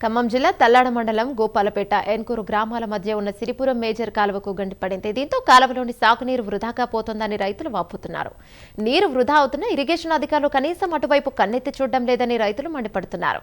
ఖమ్మం జిల్లా తల్లాడ మండలం గోపాలపేట ఎన్కూరు గ్రామాల మధ్య ఉన్న సిరిపురం మేజర్ కాలువకు గంటిపడింది దీంతో కాలువలోని సాగునీరు వృధాగా పోతోందని రైతులు వాపోతున్నారు. నీరు వృధా అవుతున్న ఇరిగేషన్ అధికారులు కనీసం అటువైపు కన్నెత్తి చూడడం లేదని రైతులు మండిపడుతున్నారు.